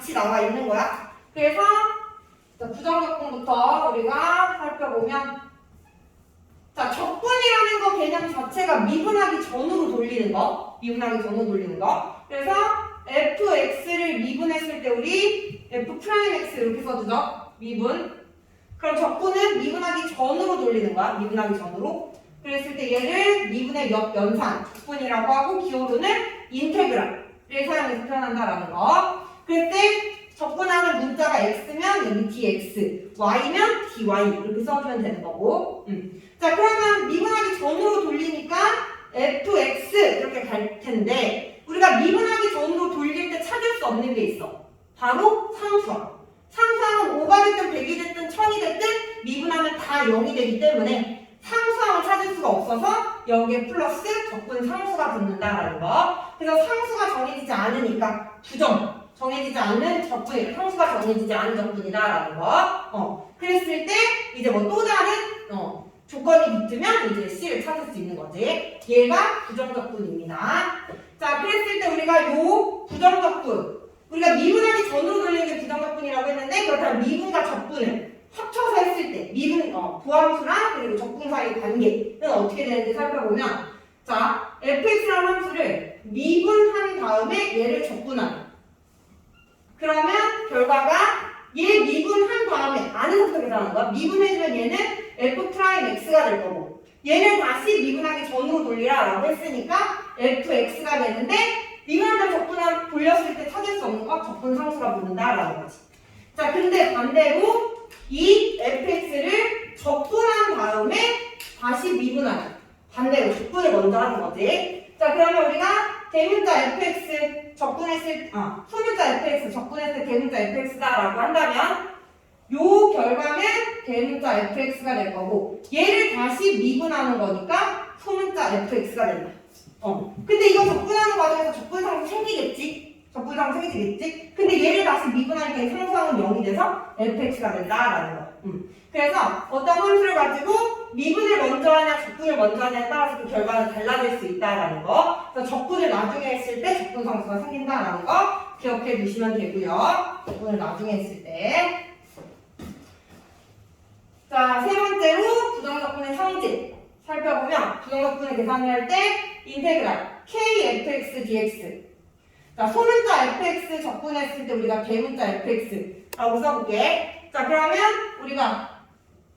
같이 나와 있는 거야. 그래서 자, 부정적분부터 우리가 살펴보면 자, 적분이라는 거 개념 자체가 미분하기 전으로 돌리는 거. 미분하기 전으로 돌리는 거. 그래서 fx를 미분했을 때 우리 f'x 이렇게 써주죠. 미분. 그럼 적분은 미분하기 전으로 돌리는 거야. 미분하기 전으로. 그랬을 때 얘를 미분의 역 연산 적분이라고 하고 기호로는 인테그랄을 사용해서 표현한다라는 거. 그때 적분하는 문자가 x면 여기 dx, y면 dy 이렇게 써주면 되는 거고. 음. 자 그러면 미분하기 전으로 돌리니까 fx 이렇게 갈 텐데 우리가 미분하기 전으로 돌릴 때 찾을 수 없는 게 있어. 바로 상수항. 상수항은 5가 됐든 100이 됐든 1000이 됐든 미분하면 다 0이 되기 때문에 상수항을 찾을 수가 없어서 여기에 플러스 적분 상수가 붙는다라는 거. 그래서 상수가 정해지지 않으니까 부정. 정해지지 않는 적분이 상수가 정해지지 않은 적분이다라는 거. 어. 그랬을 때 이제 뭐 또 다른 어, 조건이 붙으면 이제 C를 찾을 수 있는 거지. 얘가 부정적분입니다. 자, 그랬을 때 우리가 요 부정적분 우리가 미분하기 전으로 돌리는 게 부정적분이라고 했는데 그렇다면 미분과 적분을 합쳐서 했을 때 미분 어, 부함수랑 그리고 적분 사이의 관계는 어떻게 되는지 살펴보면 자 fx라는 함수를 미분한 다음에 얘를 적분하는 그러면 결과가 얘 미분한 다음에 아는 속도로 하는 거야. 미분해주면 얘는 f 프라임 x가 될 거고. 얘를 다시 미분하기 전으로 돌리라 라고 했으니까 fx가 되는데 미분하면 적분한 돌렸을 때 찾을 수 없는 거 적분 상수가 붙는다 라는 거지. 자 근데 반대로 이 fx를 적분한 다음에 다시 미분하는 반대로 적분을 먼저 하는 거지. 자 그러면 우리가 대문자 fx 적분했을 아 소문자 fx 적분했을 때 대문자 fx다라고 한다면 요 결과는 대문자 fx가 될 거고 얘를 다시 미분하는 거니까 소문자 fx가 된다. 어. 근데 이거 적분하는 과정에서 적분상 생기겠지? 적분상 생기겠지? 근데 얘를 다시 미분하니까 이 상수항은 0이 돼서 fx가 된다라는 거. 음. 그래서 어떤 함수를 가지고 미분을 먼저 하냐 적분을 먼저 하냐에 따라서 그 결과는 달라질 수 있다라는 거. 그래서 적분을 나중에 했을 때 적분 상수가 생긴다라는 거 기억해 두시면 되고요. 적분을 나중에 했을 때. 자, 세 번째로 부정적분의 성질 살펴보면 부정적분을 계산을 할 때 인테그랄 kfx dx 자, 소문자 fx 적분했을 때 우리가 대문자 fx라고 써볼게. 자, 그러면 우리가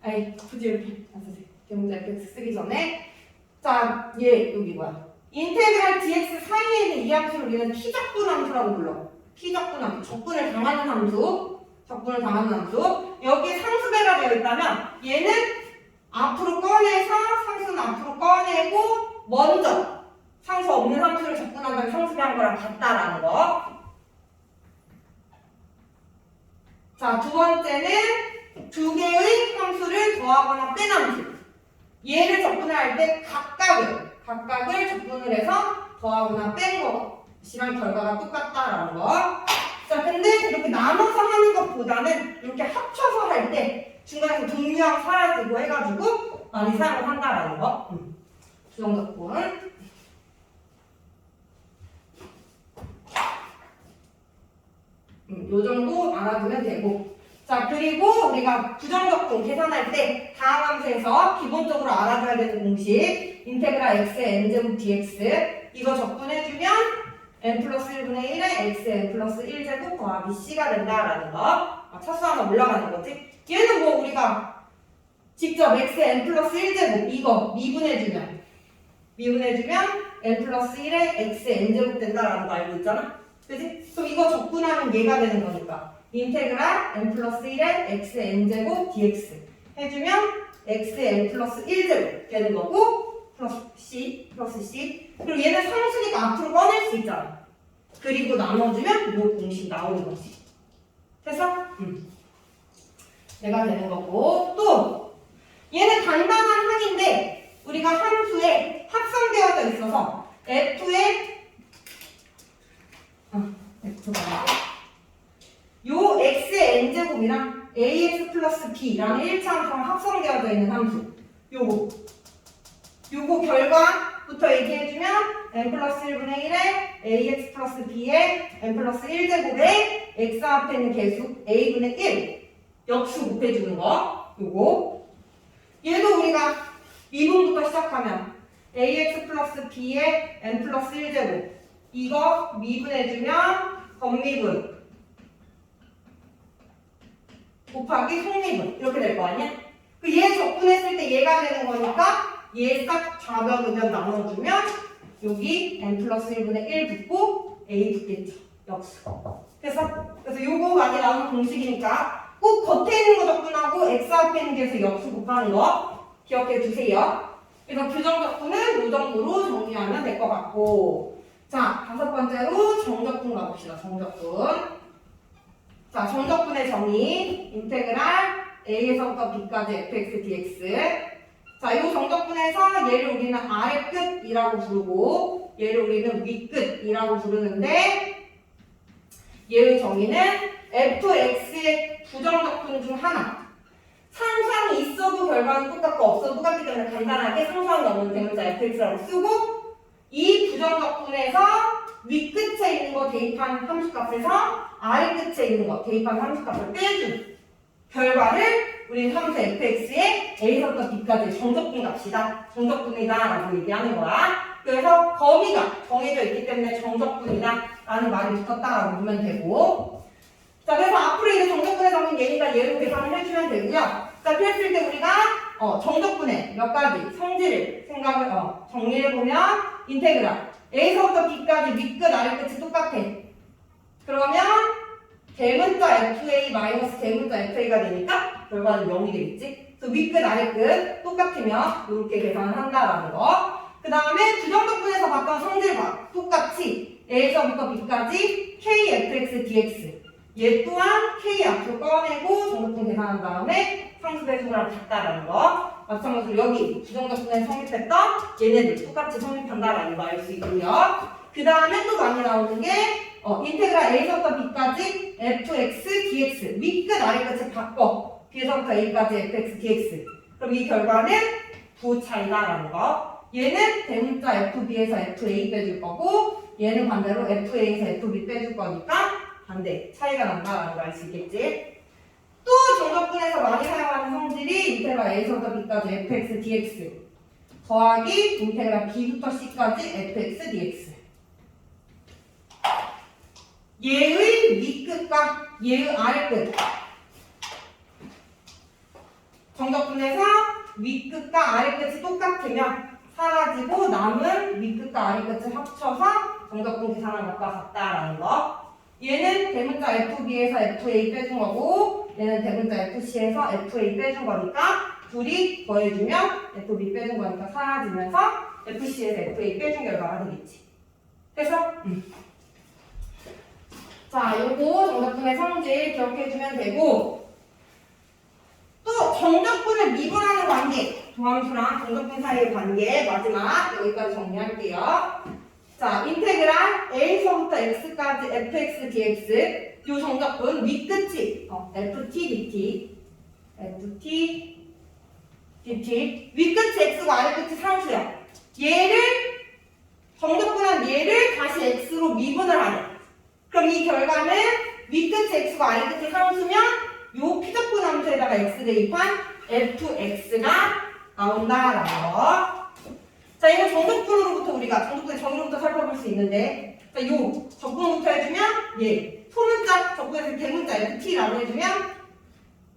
아이 굳이 이렇게 안 쓰세요. 대문자 fx 쓰기 전에 자, 얘 여기 뭐야? 인테그랄 dx 사이에 있는 이 함수를 우리는 피적분 함수라고 불러. 피적분 함수, 적분을 당하는 함수, 적분을 당하는 함수. 여기에 상수배가 되어 있다면 얘는 앞으로 꺼내서 상수는 앞으로 꺼내고 먼저 상수 없는 함수를 적분한다면 상수배한 거랑 같다라는 거. 자, 두 번째는 두 개의 함수를 더하거나 뺀 함수. 얘를 적분을 할 때 각각을, 각각을 적분을 해서 더하거나 뺀 것이랑 결과가 똑같다라는 거. 자, 근데 이렇게 나눠서 하는 것보다는 이렇게 합쳐서 할 때 중간에서 동류항 사라지고 해가지고 많이 사용을 한다라는 거. 음. 부정적분. 음, 요 정도 알아두면 되고. 자, 그리고 우리가 부정적분 계산할 때 다음 함수에서 기본적으로 알아둬야 되는 공식 인테그랄 x n제곱 dx 이거 적분해주면 n 플러스 1분의 1에 x n 플러스 1제곱 더하기 c가 된다라는 거. 아, 차수 하나 올라가는 거지? 얘는 뭐 우리가 직접 x n 플러스 1제곱 이거 미분해주면 미분해주면 n 플러스 1에 x n제곱 된다라는 거 알고 있잖아? 그지? 그럼 이거 적분하면 얘가 되는 거니까 인테그랄 n 플러스 1에 x n제곱 dx 해주면 x n 플러스 1제곱 되는 거고 플러스 c 플러스 c 그리고 얘는 상수니까 앞으로 꺼낼 수 있잖아 그리고 나눠주면 이 공식 나오는 거지 됐어? 응. 내가 되는 거고 또 얘는 간단한 항인데 우리가 함수에 합성되어져 있어서 f에 어, f가 요 x의 n제곱이랑 ax 플러스 b라는 1차 함수랑 합성되어져 있는 함수. 요거. 요거 결과부터 얘기해주면 n 플러스 1분의 1에 ax 플러스 b에 n 플러스 1제곱에 x 앞에 있는 개수 a분의 1 역수 곱해주는 거. 요거. 얘도 우리가 미분부터 시작하면 ax 플러스 b에 n 플러스 1제곱. 이거 미분해주면 겉미분 곱하기 속미분. 이렇게 될 거 아니야? 그 얘 적분했을 때 얘가 되는 거니까 얘 싹 좌변 우변 나눠주면 여기 n 플러스 1분의 1 붙고 a 붙겠죠. 역수. 그래서 그래서 요거 많이 나오는 공식이니까 꼭 겉에 있는 거 적분하고 x 앞에 있는 게서 역수 곱하는 거 기억해 주세요. 그래서 규정 적분은 이 정도로 정리하면 될 것 같고. 자 다섯 번째로 정적분 가봅시다. 정적분 자, 정적분의 정의, 인테그랄 a에서부터 b까지 fx dx. 자, 이 정적분에서 얘를 우리는 아래 끝이라고 부르고 얘를 우리는 위 끝이라고 부르는데 얘의 정의는 fx의 부정적분 중 하나. 상상이 있어도 결과는 똑같고 없어도 똑같기 때문에 간단하게 상상이 없는 대문자 fx라고 쓰고 이 부정적분에서 위 끝에 있는 거 대입한 함수값에서 아래 끝에 있는 거 대입한 함수값을 빼준 결과를 우리는 함수 fx의 a서부터 b까지 정적분 값이다. 정적분이다 라고 얘기하는 거야. 그래서 범위가 정해져 있기 때문에 정적분이다 라는 말이 붙었다라고 보면 되고 자 그래서 앞으로 이제 정적분의 정의 얘니까 얘로 계산을 해주면 되고요. 자 그랬을 때 우리가 어, 정적분의 몇 가지 성질을 생각을 어, 정리해보면 인테그랄 A서부터 B까지 윗끝 아래끝이 똑같아. 그러면 대문자 FA 마이너스 대문자 FA가 되니까 결과는 0이 되겠지. 그래서 윗끝 아래끝 똑같으면 이렇게 계산을 한다라는 거. 그 다음에 부정적분에서 봤던 성질과 똑같이 A서부터 B까지 KFX DX 얘 또한 K 앞으로 꺼내고 정적분 계산한 다음에 상수 배수랑 같다라는 거. 마찬가지로 여기 부정적분에 성립했던 얘네들 똑같이 성립한다라는 거 알 수 있고요. 그 다음에 또 많이 나오는 게 어, 인테그랄 A서부터 B까지 fx, dx 윗끝 아래끝을 바꿔 B에서부터 A까지 fx, dx 그럼 이 결과는 부 차이다라는 거. 얘는 대문자 FB에서 FA 빼줄 거고 얘는 반대로 FA에서 FB 빼줄 거니까 반대 차이가 난다라는 걸 알 수 있겠지. 또 정적분에서 많이 사용하는 성질이 인테그랄 A서부터 B까지 fx, dx 더하기 인테그랄 B부터 C까지 fx, dx 얘의 윗끝과 얘의 아래끝. 정적분에서 윗끝과 아래끝이 똑같으면 사라지고 남은 윗끝과 아래끝을 합쳐서 정적분 계산한 것과 같다라는 거 얘는 대문자 FB에서 FA 빼준 거고 얘는 대문자 FC에서 FA 빼준 거니까 둘이 더해주면 FB 빼준 거니까 사라지면서 FC에서 FA 빼준 결과가 되겠지 그래서 음. 자, 요거 정적분의 성질 기억해주면 되고 또 정적분을 미분하는 관계 도함수랑 정적분 사이의 관계 마지막 여기까지 정리할게요. 자, 인테그랄 a서부터 x까지 fx dx 요 정적분 윗끝이 어, ft dt ft dt 윗끝이 x고 아래끝이 상수야. 얘를 정적분한 얘를 다시 x로 미분을 하는 그럼 이 결과는 윗끝이 x고 아래끝이 상수면 요 피적분 함수에다가 x 대입한 fx가 나온다라는 거. 자, 이거 정적분으로부터 우리가 정적분의 정의로부터 살펴볼 수 있는데, 자, 요 적분부터 해주면 얘 소문자 적분에서 대문자 ft라고 해주면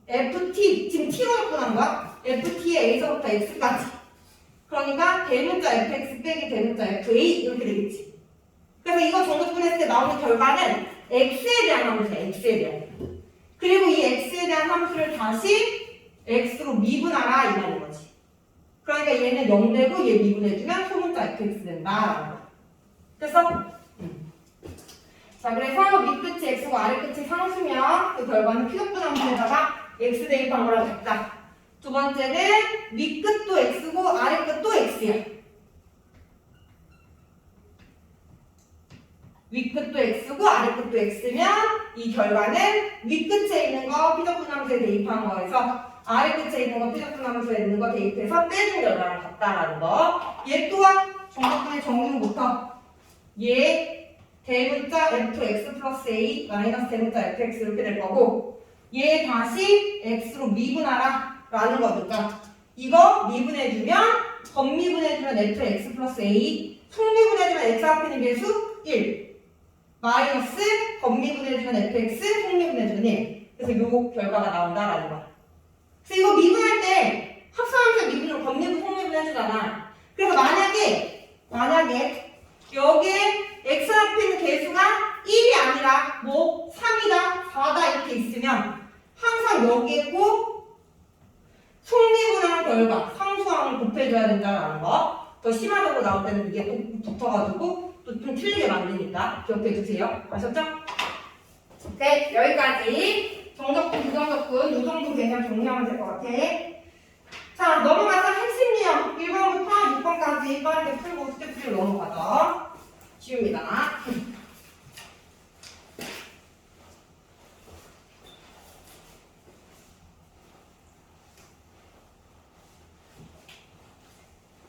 ft 지금 t로 적분한 거야. ft의 a서부터 x까지. 그러니까 대문자 fx 빼기 대문자 fa 이렇게 되겠지. 그래서 이거 정적분했을 때 나오는 결과는 x에 대한 함수야, x에 대한. 그리고 이 x에 대한 함수를 다시 x로 미분하라 이 말인 거지. 그러니까 얘는 0 되고 얘 미분해주면 소문자 된다라는 거. 그래서 음. 자 그래서 밑끝이 x고 아래끝이 상수면 그 결과는 피적분 함수에다가 x 대입한 거랑 같다. 두 번째는 밑끝도 x고 아래끝도 x야. 윗끝도 x고 아래끝도 x면 이 결과는 윗끝에 있는 거 피적분 함수에 대입한 거에서 아래 끝에 있는 거 피적분 함수에 있는 거 대입해서 빼준 결과랑 같다라는 거. 얘 또한 정답분의 정리부터 얘 대문자 fx 플러스 a 마이너스 대문자 fx 이렇게 될 거고 얘 다시 x로 미분하라 라는 거니까 이거 미분해주면 겉미분해주면 fx 플러스 a 속미분해주면 x 앞에 있는 개수 1 마이너스 겉미분해주면 fx 속미분해주면 1 그래서 요 결과가 나온다라는 거야 그래서 이거 미분할 때 미분으로 겉미분 속미분 해주잖아 그래서 만약에 만약에 여기에 x 앞에 있는 개수가 1이 아니라 뭐 3이다 4다 이렇게 있으면 항상 여기에 꼭 속미분한 결과 상수항을 곱해줘야 된다는 거. 더 심화적으로 나올 때는 이게 꼭 붙어가지고 또 좀 틀리게 만드니까 기억해 주세요. 아셨죠? 네, 여기까지 정적분, 부정적분 이 정도 개념 정리하면 될 것 같아. 자, 넘어가서 핵심 유형 1번부터 6번까지 빠르게 풀고 스텝 3로 넘어가죠. 쉬웁니다.